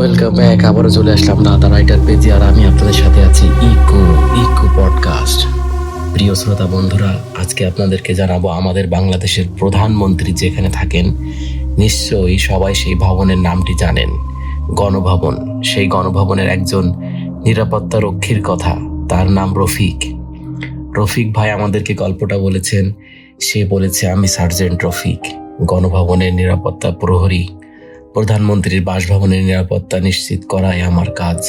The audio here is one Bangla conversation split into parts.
ওয়েলকাম ব্যাক আবারও চলে আসলাম দাদা রাইটার পেজে, আর আমি আপনাদের সাথে আছি ইকো ইকো পডকাস্ট। প্রিয় শ্রোতা বন্ধুরা, আজকে আপনাদেরকে জানাব আমাদের বাংলাদেশের প্রধানমন্ত্রী যেখানে থাকেন, নিশ্চয়ই সবাই সেই ভবনের নামটি জানেন। গণভবন, সেই গণভবনের একজন নিরাপত্তা রক্ষীর কথা, তার নাম রফিক। রফিক ভাই আমাদেরকে গল্পটা বলেছেন, সে বলেছে, আমি সার্জেন্ট রফিক, গণভবনের নিরাপত্তা প্রহরী। প্রধানমন্ত্রীর বাসভবনের নিরাপত্তা নিশ্চিত করাই আমার কাজ।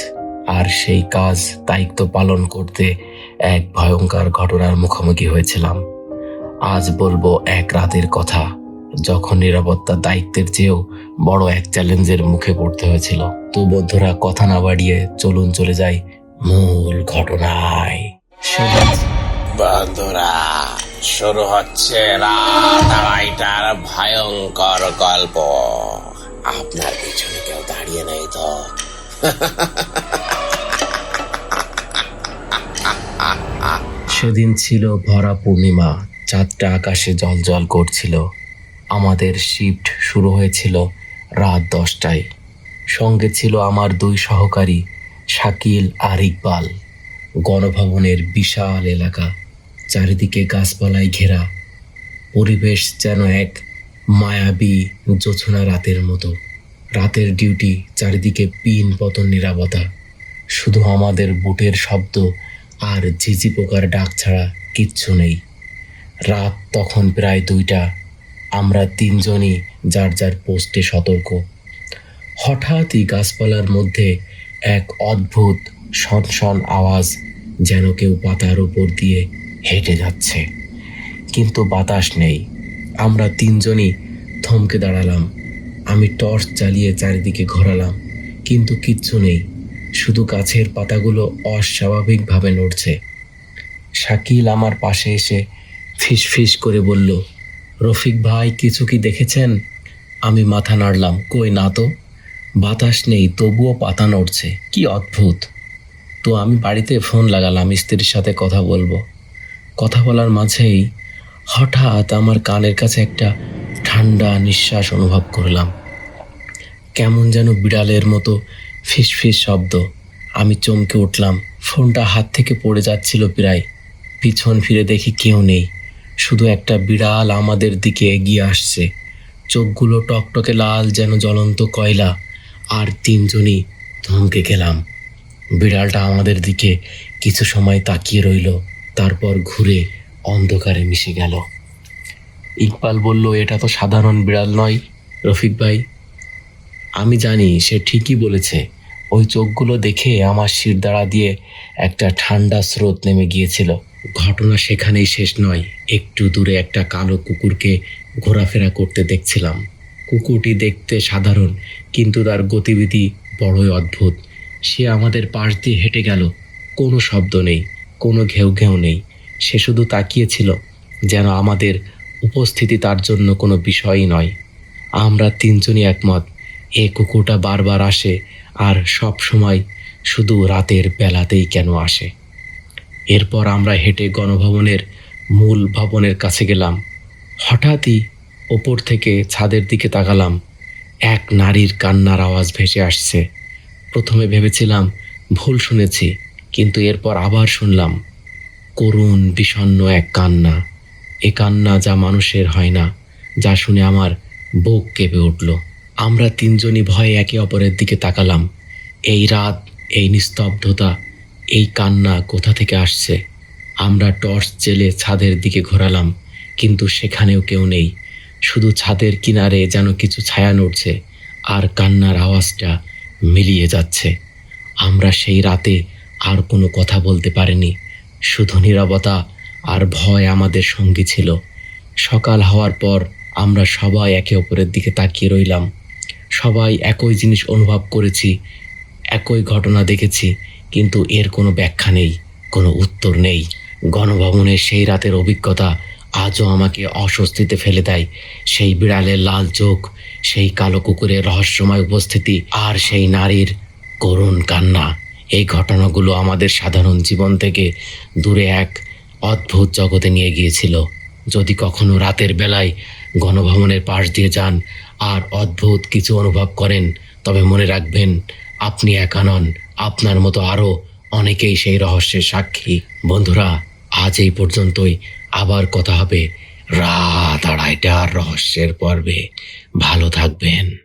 আর সেই কাজ দায়িত্ব পালন করতে এক ভয়ঙ্কর ঘটনার মুখোমুখি হয়েছিলাম। আজ বলব এক রাতের কথা, যখন নিরাপত্তা দায়িত্বের চেয়েও বড় এক চ্যালেঞ্জের মুখে পড়তে হয়েছিল। তো বন্ধুরা, কথা না বাড়িয়ে চলুন চলে যাই মূল ঘটনায়। বন্ধুরা, শুরু হচ্ছে ভয়ঙ্কর গল্প। আপনার পিছনে কেউ দাঁড়িয়ে নেই তো সেদিন ছিল ভরা পূর্ণিমা। চাঁদটা আকাশে জল জল করছিল। আমাদের শিফট শুরু হয়েছিল রাত দশটায়। সঙ্গে ছিল আমার দুই সহকারী, শাকিল আর ইকবাল। গণভবনের বিশাল এলাকা, চারিদিকে গাছপালায় ঘেরা। পরিবেশ যেন এক মায়াবী, জোছনা রাতের মতো। রাতের ডিউটি, চারিদিকে পিন পতন নিরাপত্তা। শুধু আমাদের বুটের শব্দ আর ঝিঝি পোকার ডাক ছাড়া কিচ্ছু নেই। রাত তখন প্রায় দুইটা। আমরা তিনজনই যার যার পোস্টে সতর্ক। হঠাৎই গাছপালার মধ্যে এক অদ্ভুত শনশন আওয়াজ যেন কেউ পাতার উপর দিয়ে হেঁটে যাচ্ছে। কিন্তু বাতাস নেই। আমরা তিনজনই থমকে দাঁড়ালাম। আমি টর্চ জ্বালিয়ে চারিদিকে ঘোরালাম, কিন্তু কিচ্ছু নেই। শুধু গাছের পাতাগুলো অস্বাভাবিকভাবে নড়ছে। শাকিল আমার পাশে এসে ফিস ফিস করে বলল, রফিক ভাই, কিছু কি দেখেছেন? আমি মাথা নাড়লাম, কই না তো? বাতাস নেই, তবুও পাতা নড়ছে। কি অদ্ভুত! তো আমি বাড়িতে ফোন লাগালাম, স্ত্রীর সাথে কথা বলব। কথা বলার মাঝেই হঠাৎ আমার কানের কাছে একটা ঠান্ডা নিঃশ্বাস অনুভব করলাম। কেমন যেন বিড়ালের মতো ফিস ফিস শব্দ। আমি চমকে উঠলাম। ফোনটা হাত থেকে পড়ে যাচ্ছিল প্রায়। পিছন ফিরে দেখি কেউ নেই। শুধু একটা বিড়াল আমাদের দিকে এগিয়ে আসছে। চোখগুলো টকটকে লাল যেন জ্বলন্ত কয়লা। আর তিনজনই থমকে গেলাম। বিড়ালটা আমাদের দিকে কিছু সময় তাকিয়ে রইল। তারপর ঘুরে অন্ধকারে মিশে গেল। ইকবাল বলল, এটা তো সাধারণ বিড়াল নয় রফিক ভাই। আমি জানি সে ঠিকই বলেছে। ওই চোখগুলো দেখে আমার শিরদাঁড়া দিয়ে একটা ঠান্ডা স্রোত নেমে গিয়েছিল। ঘটনা সেখানেই শেষ নয়। একটু দূরে একটা কালো কুকুরকে ঘোরাফেরা করতে দেখছিলাম। কুকুরটি দেখতে সাধারণ, কিন্তু তার গতিবিধি বড়ই অদ্ভুত। সে আমাদের পাশ দিয়ে হেঁটে গেল। কোনো শব্দ নেই, কোনো ঘেউ ঘেউ নেই। সে শুধু তাকিয়েছিল, যেন আমাদের উপস্থিতি তার জন্য কোনো বিষয়ই নয়। আমরা তিনজনই একমত। এ কুকুরটা বারবার আসে আর সব সময় শুধু রাতের বেলাতেই কেন আসে। এরপর আমরা হেঁটে গণভবনের মূল ভবনের কাছে গেলাম। হঠাৎই ওপর থেকে ছাদের দিকে তাকালাম। এক নারীর কান্নার আওয়াজ ভেসে আসছে। প্রথমে ভেবেছিলাম, ভুল শুনেছি, কিন্তু এরপর আবার শুনলাম, করুণ বিষণ্ণ এক কান্না। এ কান্না যা মানুষের হয় না, যা শুনে আমার বুক কেঁপে উঠল। আমরা তিনজনই ভয়ে একে অপরের দিকে তাকালাম। এই রাত, এই নিস্তব্ধতা, এই কান্না কোথা থেকে আসছে? আমরা টর্চ জেলে ছাদের দিকে ঘোরালাম, কিন্তু সেখানেও কেউ নেই। শুধু ছাদের কিনারে যেন কিছু ছায়া নড়ছে, আর কান্নার আওয়াজটা মিলিয়ে যাচ্ছে। আমরা সেই রাতে আর কোনো কথা বলতে পারিনি। শুধু নিরবতা আর ভয় আমাদের সঙ্গী ছিল। সকাল হওয়ার পর আমরা সবাই একে অপরের দিকে তাকিয়ে রইলাম। সবাই একই জিনিস অনুভব করেছি, একই ঘটনা দেখেছি, কিন্তু এর কোনো ব্যাখ্যা নেই, কোনো উত্তর নেই। গণভবনের সেই রাতের অভিজ্ঞতা আজও আমাকে অস্বস্তিতে ফেলে দেয়। সেই বিড়ালের লাল চোখ, সেই কালো কুকুরের রহস্যময় উপস্থিতি আর সেই নারীর করুণ কান্না। এই ঘটনাগুলো আমাদের সাধারণ জীবন থেকে দূরে এক অদ্ভুত জগতে নিয়ে গিয়েছিল। যদি কখনো রাতের বেলায় গণভবনের পাশ দিয়ে যান আর অদ্ভুত কিছু অনুভব করেন, তবে মনে রাখবেন, আপনি একা নন। আপনার মতো আরও অনেকেই সেই রহস্যের সাক্ষী। বন্ধুরা, আজ এই পর্যন্তই। আবার কথা হবে রাত আড়াইটার রহস্যের পর্বে। ভালো থাকবেন।